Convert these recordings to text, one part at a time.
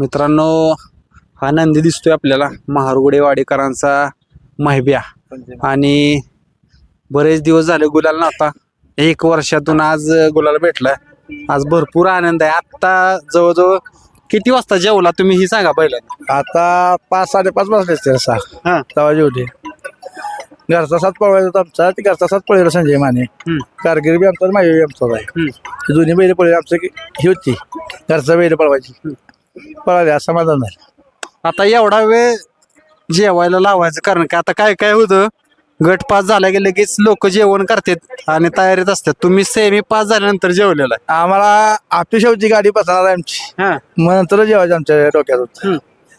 मित्रांनो हा नंदी दिसतोय आपल्याला. महारगुडे वाडेकरांचा माहिब्या. आणि बरेच दिवस झाले गुलाल नव्हता. एक वर्षातून आज गुलाल भेटलाय. आज भरपूर आनंद आहे. आत्ता जवळजवळ किती वाजता जेवला तुम्ही ही सांगा पहिल्यांदा आता पाच साडेपाच वाजले सहा. हा. तवा जेवले. घरचा सात पळवायचा होता आमचा. ती घरचा सात पळेला संजय माने. कारगिरी बी आमचा बी आमचा आहे. दोन्ही बैल पळले आमचं ही होती. घरचा बैल पळवायची. पळाले आज समाधान झालं आता एवढा वेळ जेवायला लावायचं कारण का आता काय काय होतं गट पास झाला की लगेच लोक जेवण करतात आणि तयारीत असतात. तुम्ही सेमी पास झाल्यानंतर जेवलेला आम्हाला आपली शेवटी गाडी बसणार आहे आमची. आहे मग नंतर जेवायचं आमच्या डोक्यात होतं. हम्म.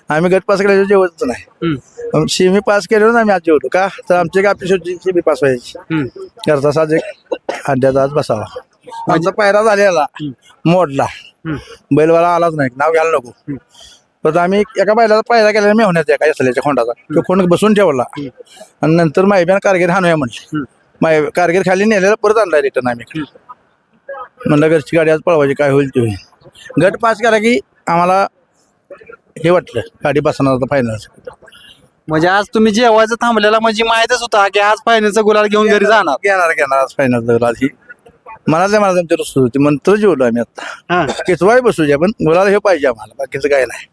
आम्ही गट पास केल्याशिवाय जेवतच नाही. हम्म, मग शिमी पास केल्यावर आम्ही आज जेवतो का? तर आमची आपली शेवटी शिमी पास व्हायची. हम्म. घरचा साज एक अड्ड्यात आज बसावा. आमचा पायरा झालेला मोडला. बैलवाला आलाच नाही. नाव घ्यायला नको. पण आम्ही एका बैलाचा पायरा केलेला मेहण्याचा एका असल्याच्या खोंडाचा. तो खोंड बसून ठेवला. आणि नंतर माहिती कारगिर हाणूया म्हणले. माय कारगिर खाली नेलेला परत आणला रिटर्न आम्ही. म्हणलं घरची गाडी आज पळवायची काय होईल ते होईल. गट पास केला की आम्हाला हे वाटलं गाडी बसणार आता फायनल म्हणजे आज तुम्ही जेवायचं थांबलेला म्हणजे माहितच होता की आज फायनलचा गुलाल घेऊन घरी जाणार. घेणार घेणार. आज फायनल ही मनातल्या मनात आमची रुसू होती मंत्र जेवलो आम्ही आता. हा. कितवाही बसू द्या पण गुलाल हे पाहिजे आम्हाला बाकीचं काय नाही.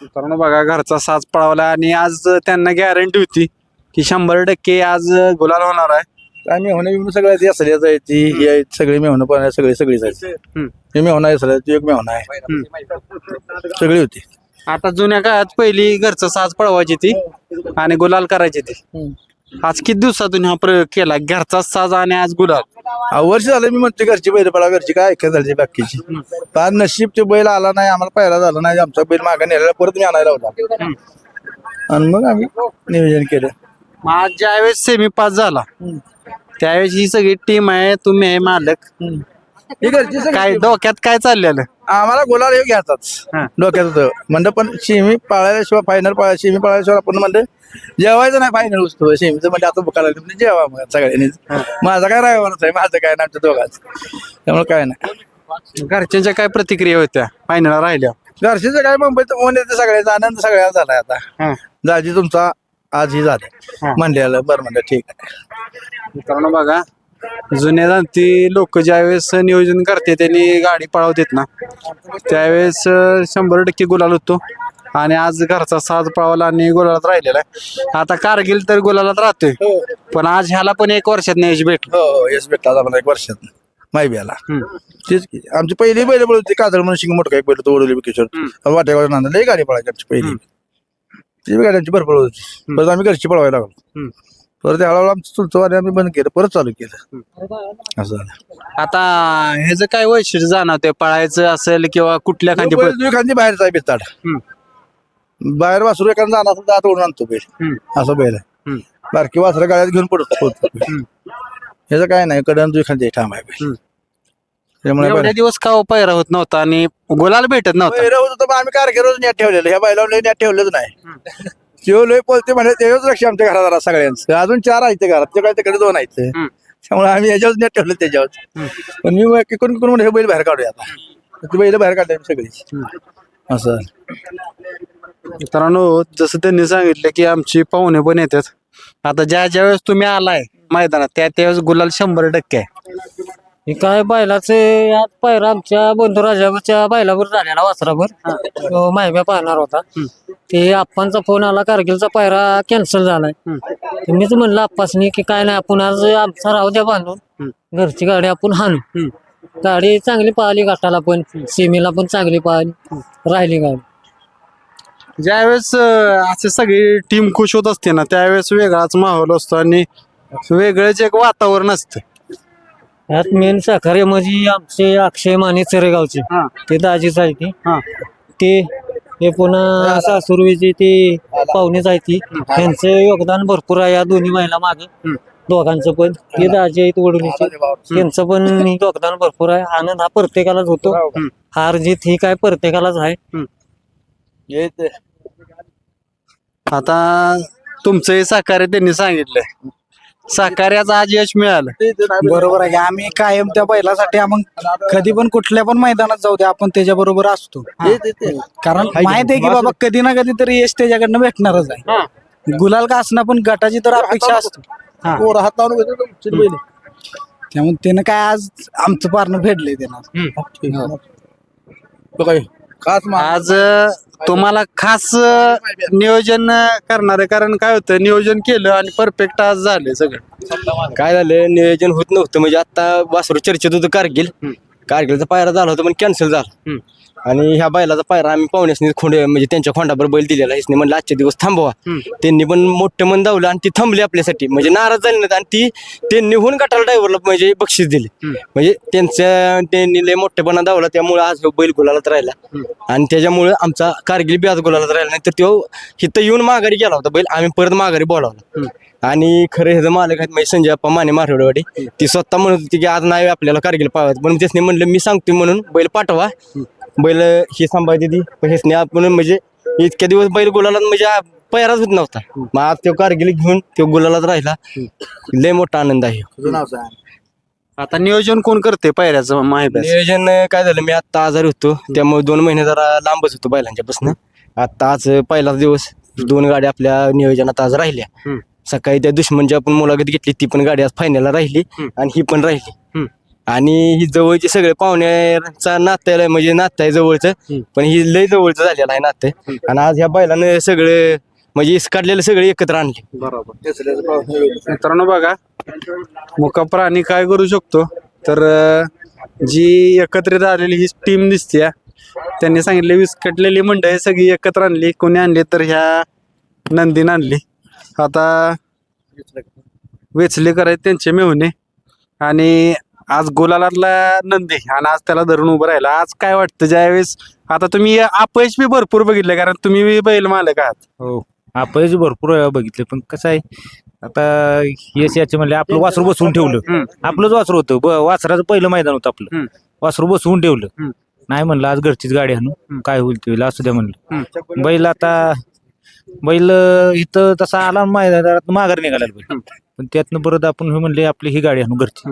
मित्रांनो बघा घरचा साज पळवला आणि आज त्यांना गॅरंटी होती की शंभर टक्के आज गुलाल होणार आहे. आम्ही होणे बिवणे सगळं ते असले जायची ही आहे, सगळे मी होणं पण सगळे सगळी जायची हम्म, हे मी होणार असलं ती एक मी होणार आहे. हम्म. सगळी होती. आता जुन्या काळात पहिली घरचं साज पळवायची ती आणि गुलाल करायची ती. आज किती दिवसातून हा प्रयोग केला? घरचा साज आणि आज गुलाल. अहो, वर्ष झालं मी म्हणते घरची बैल पडा घरची काय ऐकत झाली बाकीची. आज नशीब ते बैल आला नाही आम्हाला पायरा झाला नाही आमचा बैल मागे नेलेला परत मी आणायला लावला. आणि मग आम्ही नियोजन केलं. मग आज ज्यावेळेस सेमी पास झाला त्यावेळेस ही सगळी टीम आहे तुम्ही आहे मालक. ही काय डोक्यात काय चाललेलं? आम्हाला गोलाल हे घ्यायचाच. हा. डोक्यात होतं. म्हणलं पण शिमी पाळल्याशिवाय फायनल पाळा शिमी पाळल्याशिवाय आपण म्हणलं जेवायचं नाही फायनल वस्तू शिमीचं म्हणजे आता बुका लागली म्हणजे जेवा मग सगळ्यांनी. माझा काय रायवानच आहे माझं काय नाही आमच्या दोघांच. त्यामुळे काय नाही. घरच्यांच्या काय प्रतिक्रिया होत्या? फायनल राहिल्या. घरशीचं काय मुंबईत फोन येते सगळ्याचा आनंद सगळ्यांना झालाय आता. हा. दाजी तुमचा आज ही झालं हा. म्हणलेलं बरं म्हणलं ठीक आहे. मित्रांनो बघा जुन्या जाणती लोक ज्यावेळेस नियोजन करते त्यांनी गाडी पळवतात ना. त्यावेळेस शंभर टक्के गुलाल होतो. आणि आज घरचा साज पळवला आणि गुलालात राहिलेला आहे. आता कारगिल तर गुलालात राहतोय. पण आज ह्याला पण एक वर्षात न्यायची भेट हो हो येस भेटला. आता मला एक वर्षात आला तेच की. आमची पहिली बैल पळवती काजळ म्हणून शिंग मोठं काही बैल तो ओढवली किशोर वाटेगाव नांदा लई गाडी पळायची आमची पहिली. ती बी गाड्यांची भरपूर होती. परत आम्ही घरची पळवायला लागलो. परत हळूहळू आमचं चुलचं वारी आम्ही बंद केलं परत चालू केलं. असं झालं. आता ह्याचं काय वैशिष्ट्य जाणवते पळायचं असेल किंवा कुठल्या खांदी बैल खांदी बाहेरचा आहे बेताड. बाहेर वासरू एखादा जाणार असेल तर आत ओढून आणतो बैल. असं बैल आहे. बारकी वासरं गाड्यात घेऊन पडतो. पळतो ह्याचं काय नाही कडन दुई खांदी ठाम आहे बैल. त्यामुळे एवढ्या बैल- दिवस का पैरा होत नव्हता आणि गुलाल भेटत नव्हता? बैल होत होतं पण आम्ही कारगिरोज नेट ठेवलेलं. ह्या बैलावर नेट ठेवलंच नाही. तेव्हा लय बोलते म्हणे तेव्हाच लक्ष आमच्या घरात आला सगळ्यांचं. अजून चार आहेत ते घरात ते काय तिकडे दोन आहेत. त्यामुळे आम्ही याच्यावर नेट ठेवलं त्याच्यावर पण मी मग कोण कोण म्हणे हे बैल बाहेर काढूया आता. ती बैल बाहेर काढले सगळी असं. मित्रांनो जसं त्यांनी सांगितलं की आमची पाहुणे पण येतात. आता ज्या ज्या वेळेस तुम्ही आलाय मैदानात त्या त्यावेळेस गुलाल शंभर टक्के आहे. हे काय बैलाचे आज पायरा आमच्या बंधुराजाच्या बैलावर झालेला वासरावर तो माहिम्या पाहणार होता. ते आप्पांचा फोन आला कारगिलचा पायरा कॅन्सल झालाय. तर मीच म्हणलं आप्पासनी की काय नाही आपण आज आमचा राहू द्या बांधून. घरची गाडी आपण हाणू. गाडी चांगली पाहिली घाटाला पण सीमेला पण चांगली पाहिली. राहिली गाडी. ज्यावेळेस अं, असे सगळी टीम खुश होत असते ना त्यावेळेस वेगळाच माहोल असतो आणि वेगळंच एक वातावरण असतं. यात मेन सहकार्य म्हणजे आमचे अक्षय माने चरेगावचे. हा. ते दाजीच आहे ती. हा. ते हे पुन्हा सासुरवीची ती पाहुणेच आहे ती. त्यांचं योगदान भरपूर आहे या दोन्ही महिला मागे. दोघांचं पण. ते दाजी आहेत वडुलीचे. त्यांचं पण योगदान भरपूर आहे. आनंद हा प्रत्येकालाच होतो. हार जीत ही काय प्रत्येकालाच आहे. हे ते- आता तुमचं हे सहकार्य त्यांनी सांगितलंय. सहकार्याचं आज यश मिळालं. बरोबर आहे. आम्ही कायम त्या बैलासाठी आपण कधी पण कुठल्या पण मैदानात जाऊ दे आपण त्याच्या बरोबर असतो कारण माहीत आहे की बाबा कधी ना कधी तरी यश त्याच्याकडनं भेटणारच आहे. गुलाल का असणं पण गटाची तर अपेक्षा असतो. त्यामुळे त्यानं काय आज आमचं पारणं फेडलंय त्यानं. आज तुम्हाला खास अ, नियोजन करणार. आहे कारण काय होतं नियोजन केलं आणि परफेक्ट आज झाले सगळं. काय झालं नियोजन होत नव्हतं. म्हणजे आता वासरू चर्चेत होतं कारगिल. कारगिलचा पायरा झाला होता पण कॅन्सल झाला. आणि ह्या बैलाचा पायरा आम्ही पाहुण्यासनी खोंड म्हणजे त्यांच्या खोंडावर बैल दिलेला ह्याने म्हणलं आजचे दिवस थांबवा. त्यांनी पण मोठं मन दावलं आणि ती थांबली आपल्यासाठी. म्हणजे नाराज झाली नाहीत आणि ती त्यांनी होऊन गटाला ड्रायव्हरला म्हणजे बक्षीस दिले. म्हणजे त्यांच्या त्यांनी लय मोठेपणा दावला त्यामुळे आज बैल गुलालात राहिला. आणि त्याच्यामुळे आमचा कारगिल बी आज गुलालात राहिला नाही. तर तो इथं येऊन माघारी गेला होता बैल. आम्ही परत माघारी बोलावला. आणि खरं ह्याचं मालक आहेत म्हणजे संजय अप्पा माने मारवडेवाडी. ती स्वतः म्हणत होती की आज नाही आपल्याला कारगिल पाहायचं. पण त्यासने म्हणलं मी सांगतोय म्हणून बैल पाठवा. बैल ही सांभाळते ती. पण ह्यासने आपण म्हणजे इतक्या दिवस बैल गुलालात म्हणजे पैराच होत नव्हता. मग आज तो कारगिल घेऊन तो गुलालात राहिला. लय मोठा आनंद आहे. तुझं नाव सांग. आता नियोजन कोण करते पायऱ्याचं माहिती नियोजन काय झालं? मी आता आजारी होतो. त्यामुळे दोन महिने जरा लांबच होतो बैलांच्यापासून. आता आज पहिलाच दिवस. दोन गाड्या आपल्या नियोजनात आज राहिल्या. सकाळी त्या दुश्मनची आपण मुलाखत घेतली. ती पण गाडी आज फायनलला राहिली. आणि ही पण राहिली. आणि ही जवळची सगळे पाहुण्याचा नातं आहे, म्हणजे नातं आहे जवळचं. पण ही लय जवळचं झालेलं आहे नातं आणि आज ह्या बैलानं सगळे म्हणजे काढलेले सगळे एकत्र आणले. बैल. मित्रांनो बघा मुका प्राणी काय करू शकतो? तर जी एकत्रित आलेली ही टीम दिसते त्यांनी सांगितले विस्कटलेली मंडळी सगळी एकत्र आणली कोणी आणली तर ह्या नंदीन आणली. आता वेचलेकर आहेत त्यांचे मेहुणे. आणि आज गुलालातला नंदी आणि आज त्याला धरून उभं राहिला. आज काय वाटतं ज्यावेळेस? आता तुम्ही अपयश बी भरपूर बघितलं कारण तुम्ही बी बैल मालक आहात. हो अपयश भरपूर वेळा बघितले पण कसं आहे आता यश याचे म्हणले आपलं वासरू बसवून ठेवलं. आपलंच वासरू होतं ब- वासराचं पहिलं मैदान होतं आपलं. वासरू बसवून ठेवलं. नाही म्हणलं आज घरचीच गाडी आणू. काय होईल ते होईल असू द्या म्हणलं. बैल आता बैल अं, इथं तसा आला मैदानात माघार निघाला बैल. पण त्यातनं परत आपण हे म्हणले आपली ही गाडी आणू घरची.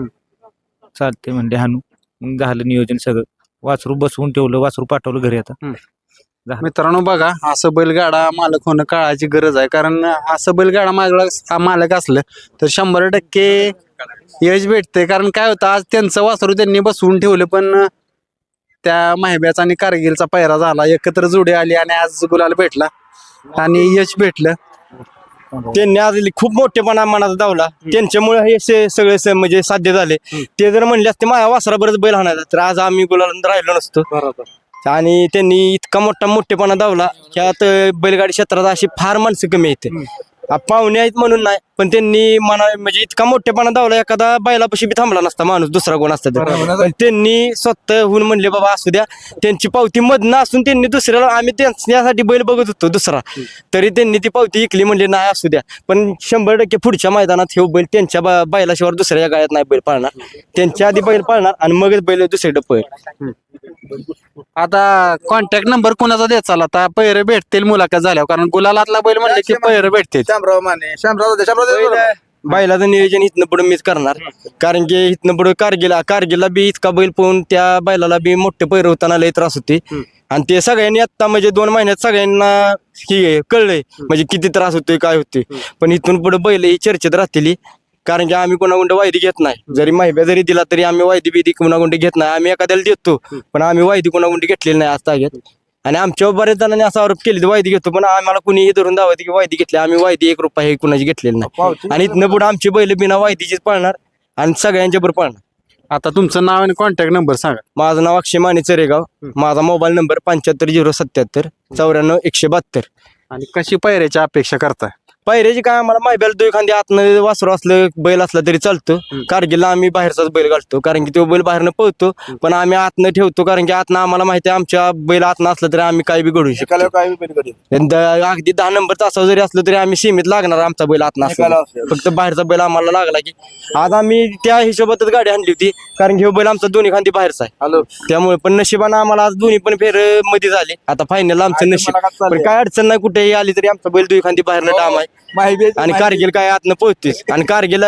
चालते म्हणले हाणू मग झालं नियोजन सगळं. वासरू बसवून ठेवलं वासरू पाठवलं घरी आता. मित्रांनो बघा असं बैलगाडा मालक होणं काळाची गरज आहे. कारण असं बैलगाडा मालक मालक असलं तर शंभर टक्के यश भेटते कारण काय होतं आज त्यांचं वासरू त्यांनी बसवून ठेवलं पण त्या माहिब्याचा आणि कारगिलचा पायरा झाला. एकत्र जोडी आली आणि आज गुलाल भेटला आणि यश भेटलं. त्यांनी आज खूप मोठेपणा मनात धावला त्यांच्यामुळे हे से- सगळे म्हणजे साध्य झाले. ते जर म्हणले असते माझ्या वासराबरच बैल हाणायचा तर आज आम्ही गुलाला राहिलो नसतो. आणि त्यांनी इतका मोठा मोठेपणा धावला त्यात बैलगाडी क्षेत्रात अशी फार माणसं कमी आहेत. आ, पाहुणे आहेत म्हणून नाही पण त्यांनी मना म्हणजे इतका मोठेपणा धावला एखादा बैलापाशी बी थांबला नसता माणूस दुसरा कोण असता तर. पण त्यांनी स्वतःहून म्हणले बाबा असू द्या. त्यांची पावती मधनं असून त्यांनी दुसऱ्याला आम्ही त्यांच्यासाठी बैल बघत होतो दुसरा. तरी त्यांनी ती पावती इकली म्हणजे नाही असू द्या. पण शंभर टक्के पुढच्या मैदानात हे बैल त्यांच्या बा- बैलाशिवाय दुसऱ्या गायात नाही बैल पाळणार. त्यांच्या आधी बैल पाळणार आणि मगच बैल दुसरीकडे पळ आता कॉन्टॅक्ट नंबर कोणाचा द्यायचा? आता पैरे भेटतील मुलाखत झाल्यावर. कारण गुलालातला बैल म्हणले की पैरे भेटतील. माने. होते, होते. बैलाचं नियोजन इथनं पुढे मीच करणार. कारण की इथनं पुढे कारगिला कारगिलला बी इतका बैल पाहून त्या बैलाला बी मोठे पैर होताना लय त्रास होते. आणि ते सगळ्यांनी आता म्हणजे दोन महिन्यात सगळ्यांना हे कळलंय. म्हणजे किती त्रास होतोय काय होतोय. पण इथून पुढे बैल ही चर्चेत राहतील. कारण की आम्ही कोणाकोणते वायदी घेत नाही. जरी माहिती जरी दिला तरी आम्ही वायदी बिदी कोणाकोणते घेत नाही. आम्ही एखाद्याला देतो पण आम्ही वायदी कोणाकोणते घेतलेली नाही आज ताग्यात आणि आमच्यावर बरेच जणांनी असा आरोप केले वायदी घेतो पण आम्हाला कुणीही धरून दावत की वायदी घेतली आम्ही वायदी एक रुपया हे कुणाची घेतलेली नाही. आणि इथनं पुढे आमची बैल बिना वायदीचीच पळणार आणि सगळ्यांच्या बरोबर पळणार. आता तुमचं नाव आणि कॉन्टॅक्ट नंबर सांगा. माझं नाव अक्षय माने चरेगाव माझा मोबाईल नंबर पंच्याहत्तर झिरो सत्याहत्तर चौऱ्याण्णव एकशे बहात्तर. आणि कशी पैऱ्याची अपेक्षा करताय? पायऱ्याची काय आम्हाला माहिती दोन एखादी आतनं वासरू असलं बैल असला तरी चालतो. कारगिलला आम्ही बाहेरचाच बैल घालतो कारण की तो बैल बाहेरनं पळतो पण आम्ही आतनं ठेवतो कारण की आतनं आम्हाला माहिती आहे आमच्या बैल आतनं असलं तरी आम्ही काय बी घडू शकतो. द- अगदी दहा नंबर तासावर जरी असलं तरी आम्ही सीमित लागणार आमचा बैल आतनं असला. फक्त बाहेरचा बैल आम्हाला लागला की. आज आम्ही त्या हिशोबातच गाडी आणली होती कारण की ह्यो बैल आमचा दोन्ही खांदी बाहेरचा आहे. हॅलो. त्यामुळे पण नशिबानं आम्हाला आज दोन्ही पण फेरमध्ये झाले. आता फायनल आमचं नशीब? पण काय अडचण नाही कुठेही आली तरी आमचा बैल दुई खांदी बाहेरनं डाम आहे. आणि कारगिल काय आतनं पोहोचतेच आणि कारगिल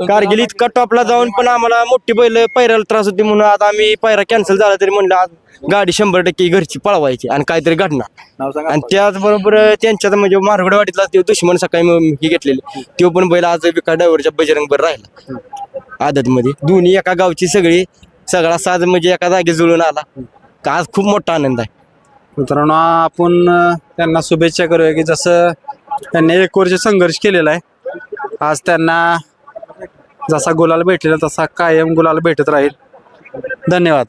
कारगिल इतका टॉपला जाऊन पण आम्हाला मोठी बैल पैराला त्रास होती म्हणून आता आम्ही पैरा कॅन्सल झाला तरी म्हणलं आज गाडी शंभर टक्के घरची पळवायची आणि काहीतरी घडणार. आणि त्याचबरोबर त्यांच्यात म्हणजे मारगडवाडीतला ते दुश्मन सकाळी मी हे घेतलेले. तो पण बैल आज विका ड्रायव्हरच्या बजरंग बर राहिला. आदत मध्ये दोन्ही एका गावची सगळी सगळा साज म्हणजे एका जागी जुळून आला. का आज खूप मोठा आनंद आहे. मित्रांनो आपण त्यांना शुभेच्छा करूया की जसं त्यांनी एक वर्ष संघर्ष केलेला आहे. आज त्यांना जसा गुलाल भेटलेला तसा कायम गुलाल भेटत राहील. धन्यवाद.